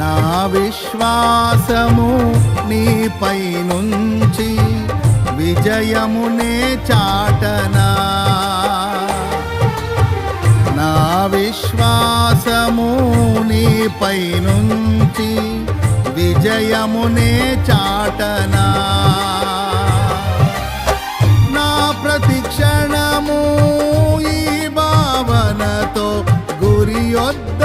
నా విశ్వాసము నీపై నుంచి విజయమునే చాటనా. నా విశ్వాసము నీపై నుంచి విజయమునే చాటనా. నా ప్రతిక్షణము ఈ భావనతో గురియొద్ద